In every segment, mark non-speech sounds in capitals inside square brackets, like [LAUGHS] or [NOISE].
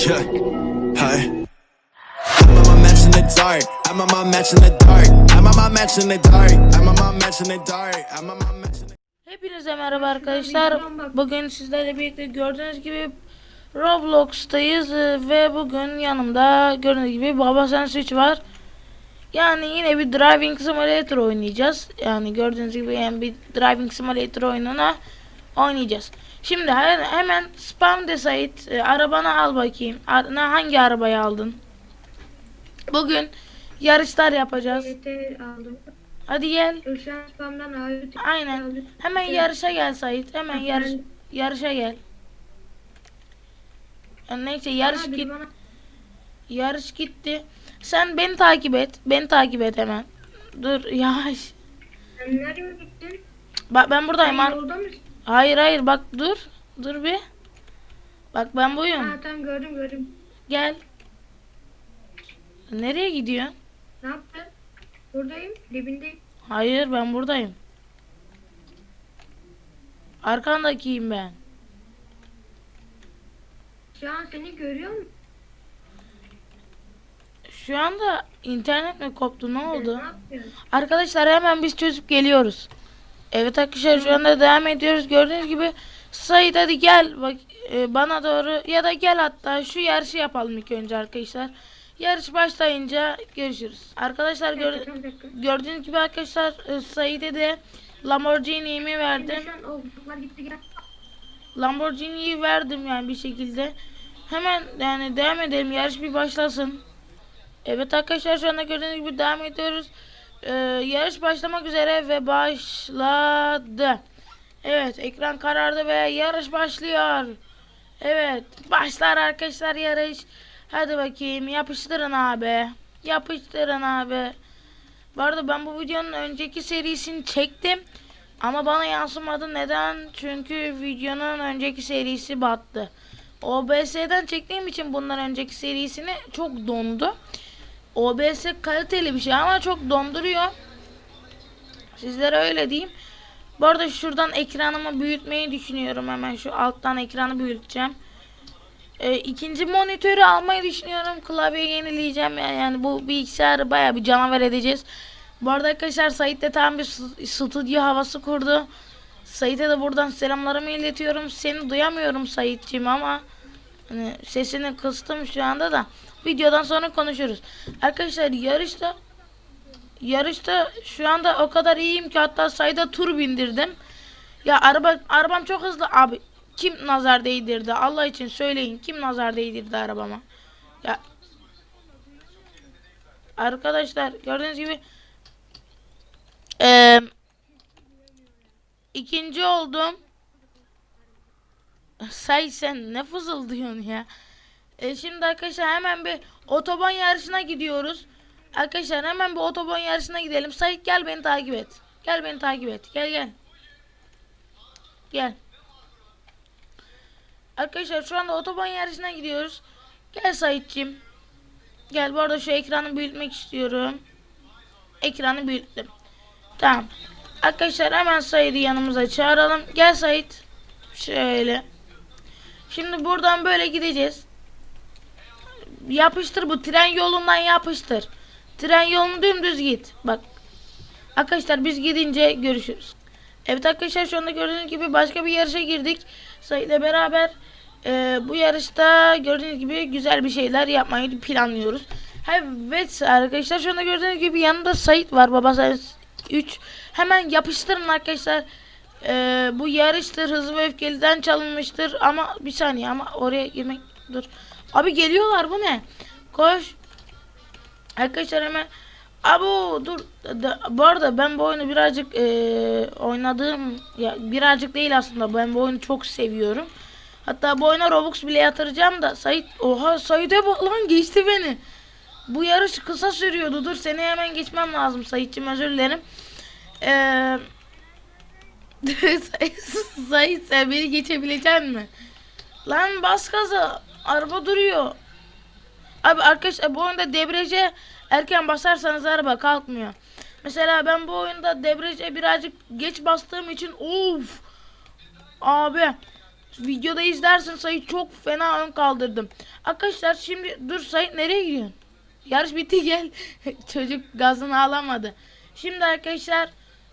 Yeah, hi. I'm on my match in the dark. I'm on my match in the dark. I'm on my match in the dark. I'm on my match in the dark. I'm on my match in the Hepinize merhaba arkadaşlar. Bugün sizlerle birlikte gördüğünüz gibi Roblox'tayız Ee, ve bugün yanımda gördüğünüz gibi Baba Sen Switch var. Yani yine bir Driving Simulator oynayacağız. Yani gördüğünüz gibi yani bir Driving Simulator oyununa oynayacağız. Şimdi he- hemen spam de Sait e, arabanı al bakayım. Ar- ne- hangi arabayı aldın? Bugün yarışlar yapacağız. TRT aldım. Hadi gel. Spamdan abi. Aynen. Hemen yarışa gel Sait. Hemen yarış yarışa gel. Yani neyse yarış Abi git bana yarış gitti. Sen beni takip et. Beni takip et hemen. Dur [LAUGHS] yavaş. sen nereye gittin? Bak ben buradayım. Ar- yolda mısın? Hayır hayır bak dur. Dur bir. Bak ben buyum. Ha tamam gördüm gördüm. Gel. Nereye gidiyorsun? Ne yaptın? Buradayım. Dibindeyim. Hayır ben buradayım. Arkandakiyim ben. Şu an seni görüyor mu? Şu anda internet mi koptu ne oldu? Ne? Arkadaşlar hemen biz çözüp geliyoruz. Evet arkadaşlar şu anda devam ediyoruz. Gördüğünüz gibi Sait hadi gel bak e, bana doğru ya da gel hatta şu yarışı yapalım ilk önce arkadaşlar. Yarış başlayınca görüşürüz. Arkadaşlar gör, gördüğünüz gibi arkadaşlar e, Sait'e de Lamborghini'mi verdim. şu an o ufuklar gitti gel. Lamborghini'yi verdim yani bir şekilde. Hemen yani devam edelim. Yarış bir başlasın. Evet arkadaşlar şu anda gördüğünüz gibi devam ediyoruz. Ee, yarış başlamak üzere ve başladı. Evet ekran karardı ve yarış başlıyor. Evet başlar arkadaşlar yarış. Hadi bakayım yapıştırın abi. Yapıştırın abi. Bu arada ben bu videonun önceki serisini çektim. Ama bana yansımadı. Neden? Çünkü videonun önceki serisi battı. OBS'den çektiğim için bundan önceki serisini çok dondu. OBS kaliteli bir şey ama çok donduruyor. Sizlere öyle diyeyim. Bu arada şuradan ekranımı büyütmeyi düşünüyorum. Hemen şu alttan ekranı büyüteceğim. Ee, ikinci monitörü almayı düşünüyorum. Klavye yenileyeceğim. Yani, yani bu bilgisayarı baya bir canavar edeceğiz. Bu arada arkadaşlar Sait de tam bir st- stüdyo havası kurdu. Sait'e de buradan selamlarımı iletiyorum. Seni duyamıyorum Sait'ciğim ama hani sesini kıstım şu anda da. Videodan sonra konuşuruz. Arkadaşlar yarışta yarışta şu anda o kadar iyiyim ki hatta Sait'e tur bindirdim. Ya araba arabam çok hızlı abi. Kim nazar değdirdi? Allah için söyleyin. Kim nazar değdirdi arabama? Ya Arkadaşlar gördüğünüz gibi eee ikinci oldum. Say sen ne fızıldıyorsun ya? E şimdi arkadaşlar hemen bir otoban yarışına gidiyoruz. Arkadaşlar hemen bir otoban yarışına gidelim. Sait gel beni takip et. Gel beni takip et. Gel gel. Gel. Arkadaşlar şu anda otoban yarışına gidiyoruz. Gel Saitçim. Gel bu arada şu ekranı büyütmek istiyorum. Ekranı büyüttüm. Tamam. Arkadaşlar hemen Sait'i yanımıza çağıralım. Gel Sait. Şöyle. Şimdi buradan böyle gideceğiz. Yapıştır bu tren yolundan yapıştır. Tren yolunu dümdüz git. Bak. Arkadaşlar biz gidince görüşürüz. Evet arkadaşlar şu anda gördüğünüz gibi başka bir yarışa girdik. Sait'le beraber e, bu yarışta gördüğünüz gibi güzel bir şeyler yapmayı planlıyoruz. Evet arkadaşlar şu anda gördüğünüz gibi yanında Sait var. Baba Sait 3. Hemen yapıştırın arkadaşlar. E, bu yarıştır hızlı ve öfkeliden çalınmıştır ama bir saniye ama oraya girmek dur. Abi geliyorlar bu ne? Koş. Arkadaşlar hemen Abo dur. Da- bu arada ben bu oyunu birazcık eee, oynadığım ya birazcık değil aslında ben bu oyunu çok seviyorum. Hatta bu oyuna Robux bile yatıracağım da Sait oha Sait'e bak lan geçti beni. Bu yarış kısa sürüyordu. Dur seni hemen geçmem lazım Sait'cim özür dilerim. Eee [LAUGHS] Sait sen beni geçebilecek mi? Lan bas gaza. Araba duruyor. Abi arkadaşlar bu oyunda debriyaja erken basarsanız araba kalkmıyor. Mesela ben bu oyunda debriyaja birazcık geç bastığım için of abi videoda izlersin Sait çok fena ön kaldırdım. Arkadaşlar şimdi dur Sait nereye gidiyorsun? Yarış bitti gel. [LAUGHS] Çocuk gazını alamadı. Şimdi arkadaşlar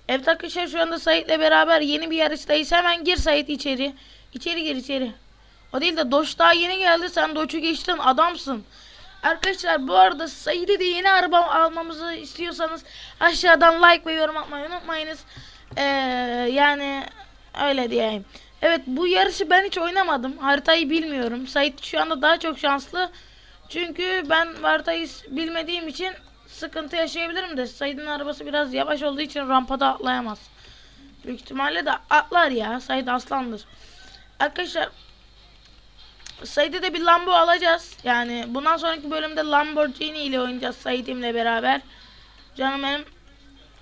Evet arkadaşlar şu anda Sait'le beraber yeni bir yarıştayız. Hemen gir Sait içeri. İçeri gir içeri. O değil de Doç daha yeni geldi. Sen Doç'u geçtin adamsın. Arkadaşlar bu arada Sait'e de yeni araba almamızı istiyorsanız aşağıdan like ve yorum atmayı unutmayınız. Ee, yani öyle diyeyim. Evet bu yarışı ben hiç oynamadım. Haritayı bilmiyorum. Sait şu anda daha çok şanslı. Çünkü ben haritayı bilmediğim için sıkıntı yaşayabilirim de Sait'in arabası biraz yavaş olduğu için rampada atlayamaz. Büyük ihtimalle de atlar ya. Sait aslandır. Arkadaşlar Sait'e de bir Lambo alacağız. Yani bundan sonraki bölümde Lamborghini ile oynayacağız Sait'imle beraber. Canım benim.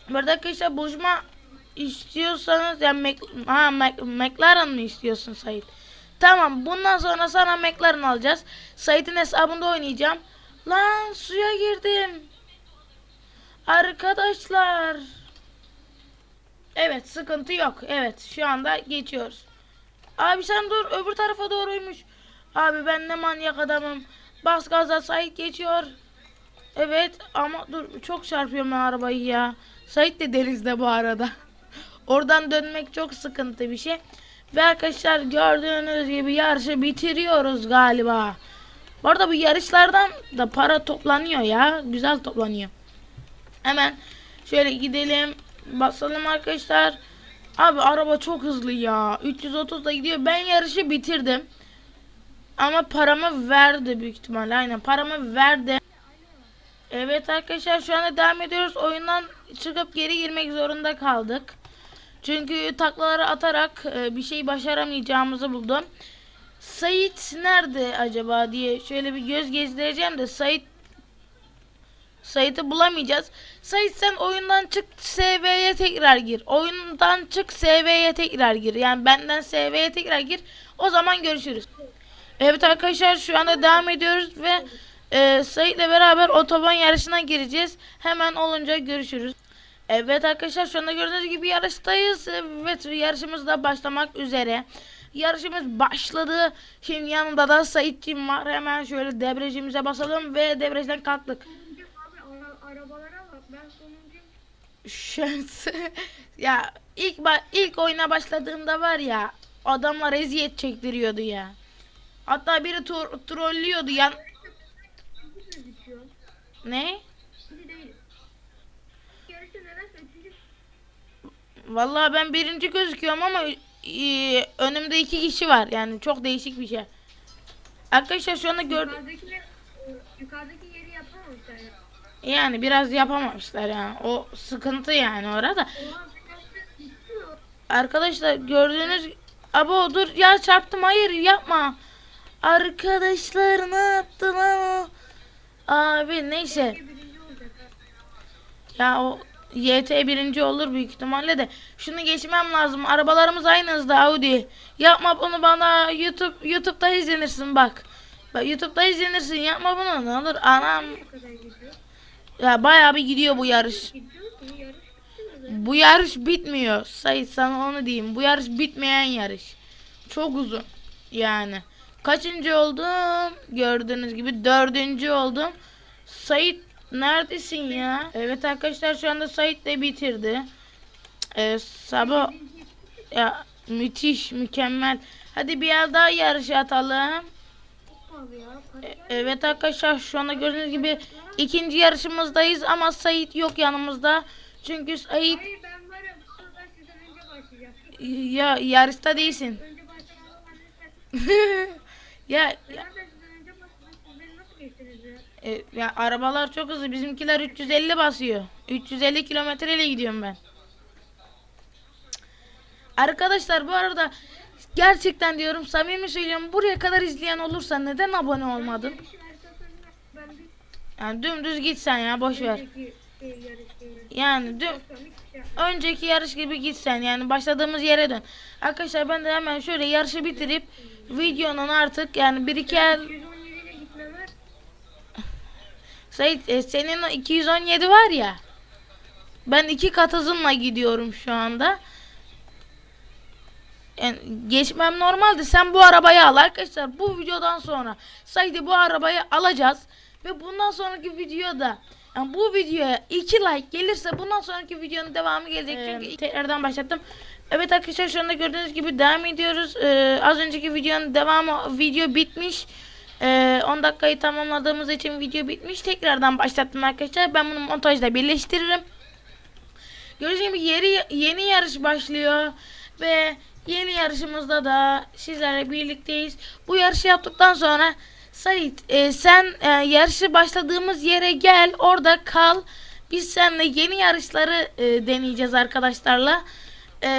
Burada arkadaşlar buluşma istiyorsanız yani Mac, ha, Mac, McLaren mı istiyorsun Sait? Tamam bundan sonra sana McLaren alacağız. Sait'in hesabında oynayacağım. Lan suya girdim. Arkadaşlar. Evet sıkıntı yok. Evet şu anda geçiyoruz. Abi sen dur öbür tarafa doğruymuş. Abi ben ne manyak adamım. Bas gaza Sait geçiyor. Evet ama dur çok çarpıyorum ben arabayı ya. Sait de denizde bu arada. [LAUGHS] Oradan dönmek çok sıkıntı bir şey. Ve arkadaşlar gördüğünüz gibi yarışı bitiriyoruz galiba. Bu arada bu yarışlardan da para toplanıyor ya. Güzel toplanıyor. Hemen şöyle gidelim. Basalım arkadaşlar. Abi araba çok hızlı ya. 330 da gidiyor. Ben yarışı bitirdim. Ama paramı verdi büyük ihtimalle. Aynen paramı verdi. Evet arkadaşlar şu anda devam ediyoruz. Oyundan çıkıp geri girmek zorunda kaldık. Çünkü taklaları atarak e, bir şey başaramayacağımızı buldum. Sait nerede acaba diye şöyle bir göz gezdireceğim de Sait Sait'i bulamayacağız. Sait sen oyundan çık SV'ye tekrar gir. Oyundan çık SV'ye tekrar gir. Yani benden SV'ye tekrar gir. O zaman görüşürüz. Evet arkadaşlar şu anda devam ediyoruz ve e, Sait'le beraber otoban yarışına gireceğiz. Hemen olunca görüşürüz. Evet arkadaşlar şu anda gördüğünüz gibi yarıştayız. Evet yarışımız da başlamak üzere. Yarışımız başladı. Şimdi yanında da Sait'cim var. Hemen şöyle debriyajımıza basalım ve debriyajdan kalktık. Arabalara bak ben sonuncu. Şans. [LAUGHS] ya ilk ba- ilk oyuna başladığımda var ya adamlar eziyet çektiriyordu ya. Hatta biri tro- trollüyordu yan. Ne? Vallahi ben birinci gözüküyorum ama e, önümde iki kişi var. Yani çok değişik bir şey. Arkadaşlar şu anda gör yukarıdaki, e, yukarıdaki ya. Yani biraz yapamamışlar yani. O sıkıntı yani orada. Arkadaşlar gördüğünüz Abo dur ya çarptım hayır yapma. Arkadaşlar ne yaptın ama? Abi neyse. Ya o YT birinci olur büyük ihtimalle de. Şunu geçmem lazım. Arabalarımız aynı hızda Audi. Yapma bunu bana YouTube YouTube'da izlenirsin bak. Bak YouTube'da izlenirsin. Yapma bunu ne olur. Anam. Ya bayağı bir gidiyor bu yarış. Bu yarış bitmiyor. Sayın sana onu diyeyim. Bu yarış bitmeyen yarış. Çok uzun. Yani. Kaçıncı oldum? Gördüğünüz gibi dördüncü oldum. Sait neredesin ya? Evet arkadaşlar şu anda Sait de bitirdi. Ee, sabah ya müthiş mükemmel. Hadi bir yer daha yarış atalım. E- Evet arkadaşlar şu anda gördüğünüz gibi ikinci yarışımızdayız ama Sait yok yanımızda. Çünkü Sait Hayır ya yarışta değilsin. [LAUGHS] Ya, ya? e, ya arabalar çok hızlı. Bizimkiler 350 basıyor. 350 kilometreyle gidiyorum ben. Arkadaşlar bu arada gerçekten diyorum samimi söylüyorum buraya kadar izleyen olursa neden abone olmadın? Yani dümdüz git sen ya boş ver. Yani düm, önceki yarış gibi git sen yani başladığımız yere dön. Arkadaşlar ben de hemen şöyle yarışı bitirip videonun artık yani bir iki el 117 ile gitme var. Sait e, senin o 217 var ya. Ben iki kat hızımla gidiyorum şu anda. Yani geçmem normaldi. Sen bu arabayı al arkadaşlar. Bu videodan sonra Sait'i bu arabayı alacağız. Ve bundan sonraki videoda yani bu videoya 2 like gelirse bundan sonraki videonun devamı gelecek. Çünkü tekrardan başlattım. Evet arkadaşlar şu anda gördüğünüz gibi devam ediyoruz. Ee, az önceki videonun devamı video bitmiş. Ee, 10 dakikayı tamamladığımız için video bitmiş. Tekrardan başlattım arkadaşlar. Ben bunu montajda birleştiririm. Gördüğünüz gibi yeri, yeni yarış başlıyor ve yeni yarışımızda da sizlerle birlikteyiz. Bu yarışı yaptıktan sonra Sait e, sen e, yarışı başladığımız yere gel orada kal. Biz seninle yeni yarışları e, deneyeceğiz arkadaşlarla. E,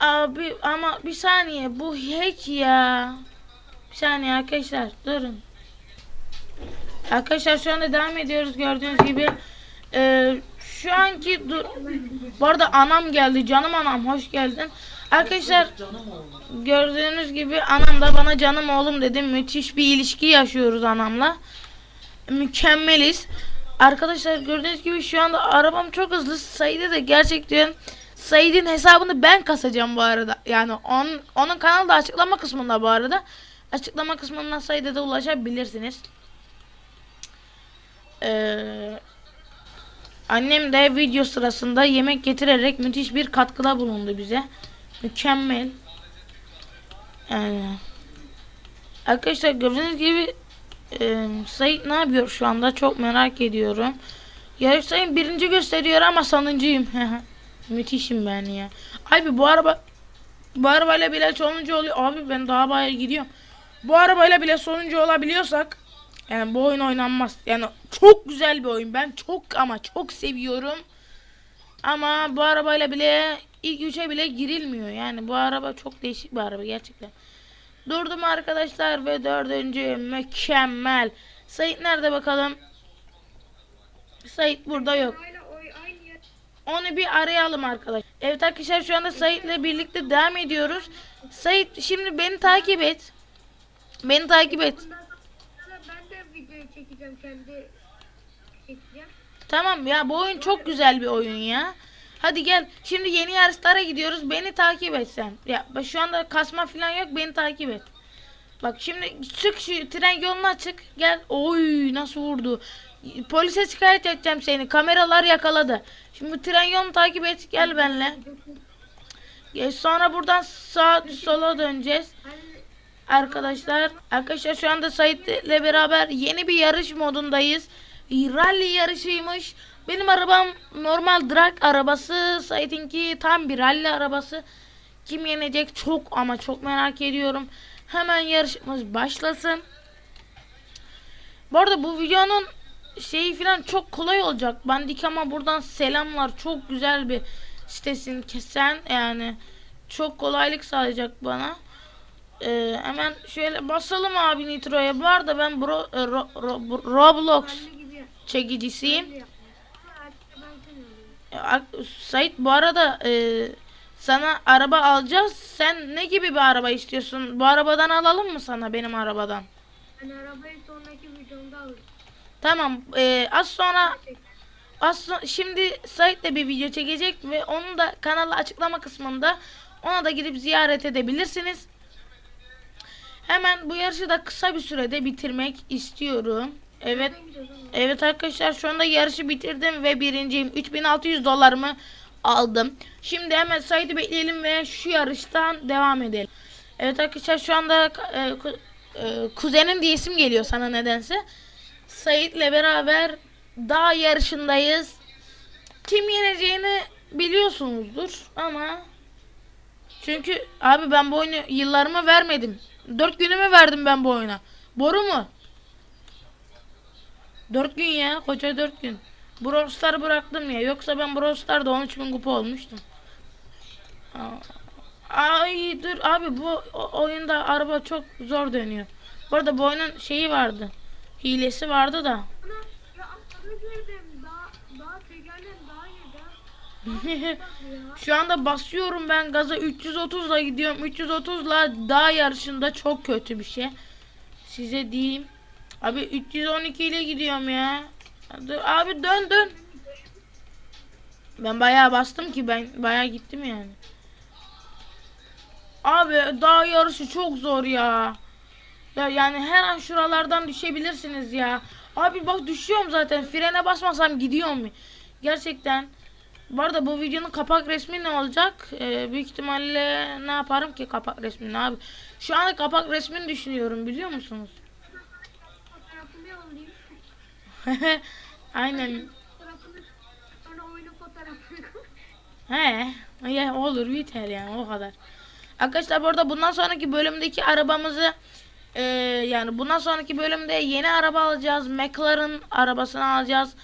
abi ama bir saniye bu hack ya. Bir saniye arkadaşlar durun. Arkadaşlar şu anda devam ediyoruz gördüğünüz gibi. Ee, şu anki dur. Bu arada anam geldi. Canım anam hoş geldin. Arkadaşlar gördüğünüz gibi anam da bana canım oğlum dedi. Müthiş bir ilişki yaşıyoruz anamla. Mükemmeliz. Arkadaşlar gördüğünüz gibi şu anda arabam çok hızlı. Said'e de gerçekten Said'in hesabını ben kasacağım bu arada. Yani onun, onun kanalı da açıklama kısmında bu arada. Açıklama kısmından Said'e de ulaşabilirsiniz. Ee, annem de video sırasında yemek getirerek müthiş bir katkıda bulundu bize. Mükemmel. Yani. Arkadaşlar gördüğünüz gibi e, Sait ne yapıyor şu anda çok merak ediyorum. Yarıştayım birinci gösteriyor ama sonuncuyum. [LAUGHS] Müthişim ben ya. Abi bu araba bu arabayla bile sonuncu oluyor. Abi ben daha bayağı gidiyorum. Bu arabayla bile sonuncu olabiliyorsak yani bu oyun oynanmaz. Yani çok güzel bir oyun. Ben çok ama çok seviyorum. Ama bu arabayla bile ilk üçe bile girilmiyor. Yani bu araba çok değişik bir araba gerçekten. Durdum arkadaşlar ve dördüncü mükemmel. Sait nerede bakalım? Sait burada yok. Onu bir arayalım arkadaş. Evet arkadaşlar şu anda Sait'le birlikte devam ediyoruz. Sait şimdi beni takip et. Beni takip et. Çekeceğim kendi çekeceğim. Tamam ya bu oyun çok güzel bir oyun ya. Hadi gel. Şimdi yeni yarışlara gidiyoruz. Beni takip et sen. Ya şu anda kasma falan yok. Beni takip et. Bak şimdi çık şu tren yoluna çık. Gel. Oy nasıl vurdu. Polise şikayet edeceğim seni. Kameralar yakaladı. Şimdi tren yolunu takip et. Gel benimle. Gel sonra buradan sağa sola döneceğiz. Arkadaşlar, arkadaşlar şu anda Sait'le beraber yeni bir yarış modundayız. Rally yarışıymış. Benim arabam normal drag arabası. Sait'inki tam bir rally arabası. Kim yenecek çok ama çok merak ediyorum. Hemen yarışımız başlasın. Bu arada bu videonun şeyi falan çok kolay olacak. Bandik ama buradan selamlar. Çok güzel bir sitesin kesen yani çok kolaylık sağlayacak bana. Ee, hemen şöyle basalım abi Nitro'ya. Bu arada ben bro, e, ro, ro, Roblox çekicisiyim. Sait bu arada e, sana araba alacağız. Sen ne gibi bir araba istiyorsun? Bu arabadan alalım mı sana benim arabadan? Ben arabayı sonraki videomda alırım. Tamam. e, az sonra az so- şimdi Sait de bir video çekecek ve onun da kanalı açıklama kısmında ona da gidip ziyaret edebilirsiniz. Hemen bu yarışı da kısa bir sürede bitirmek istiyorum. Evet. Evet arkadaşlar şu anda yarışı bitirdim ve birinciyim. 3600 dolarımı aldım. Şimdi hemen Sait'i bekleyelim ve şu yarıştan devam edelim. Evet arkadaşlar şu anda e, ku- e, kuzenim diye isim geliyor sana nedense. Sait'le beraber dağ yarışındayız. Kim yeneceğini biliyorsunuzdur ama çünkü abi ben bu oyunu yıllarımı vermedim. 4 günümü verdim ben bu oyuna. Boru mu? 4 gün ya. Koca 4 gün. Brawl Star bıraktım ya. Yoksa ben Brawl Star'da 13 bin kupa olmuştum. Ay dur abi bu oyunda araba çok zor dönüyor. Bu arada bu oyunun şeyi vardı. Hilesi vardı da. Ana ya atladı girdim. Daha daha tekerlem daha yedi. Ya. [LAUGHS] Şu anda basıyorum ben gaza 330'la gidiyorum. 330'la dağ yarışında çok kötü bir şey. Size diyeyim. Abi 312 ile gidiyorum ya. Dur, abi dön dön. Ben bayağı bastım ki ben bayağı gittim yani. Abi dağ yarışı çok zor ya. Ya yani her an şuralardan düşebilirsiniz ya. Abi bak düşüyorum zaten. Frene basmasam gidiyorum. Gerçekten. Bu arada bu videonun kapak resmi ne olacak? Ee, büyük ihtimalle ne yaparım ki kapak resmini abi. Şu anda kapak resmini düşünüyorum biliyor musunuz? Aynen. He, ya olur biter yani o kadar. Arkadaşlar bu arada bundan sonraki bölümdeki arabamızı e, yani bundan sonraki bölümde yeni araba alacağız. McLaren arabasını alacağız.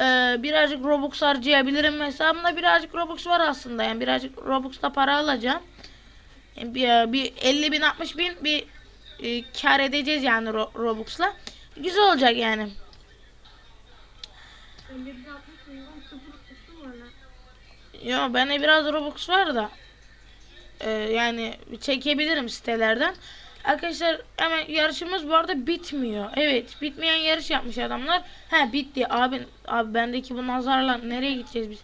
E, birazcık Robux harcayabilirim. Hesabımda birazcık Robux var aslında. Yani birazcık Robux'ta para alacağım. Yani bir, bir 50 bin 60 bin bir e, kar edeceğiz yani Ro- Robux'la. Güzel olacak yani. 50 bir 60 milyon sıfır sıfır var lan. Yo bende biraz Robux var da e, yani çekebilirim sitelerden. Arkadaşlar hemen yarışımız bu arada bitmiyor. Evet bitmeyen yarış yapmış adamlar. He bitti abi abi bendeki bu nazarla nereye gideceğiz biz?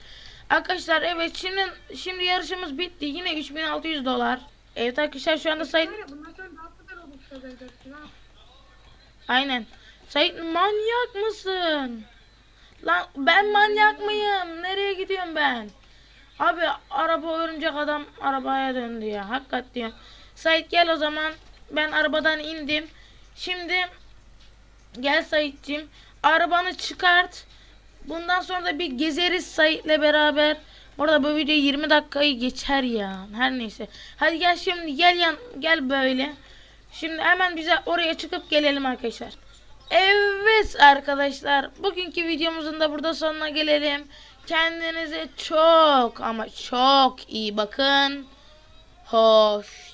Arkadaşlar evet şimdi şimdi yarışımız bitti. Yine 3600 dolar. Evet arkadaşlar şu anda ha. aynen. Sayın manyak mısın? Lan ben manyak mıyım? Nereye gidiyorum ben? Abi araba örümcek adam arabaya döndü ya. Hakikat diyorum. Sait gel o zaman. Ben arabadan indim. Şimdi gel Sait'cim. Arabanı çıkart. Bundan sonra da bir gezeriz Sait'le beraber. Burada bu video 20 dakikayı geçer ya. Her neyse. Hadi gel şimdi gel yan gel böyle. Şimdi hemen bize oraya çıkıp gelelim arkadaşlar. Evet arkadaşlar bugünkü videomuzun da burada sonuna gelelim. Kendinize çok ama çok iyi bakın. Hoşça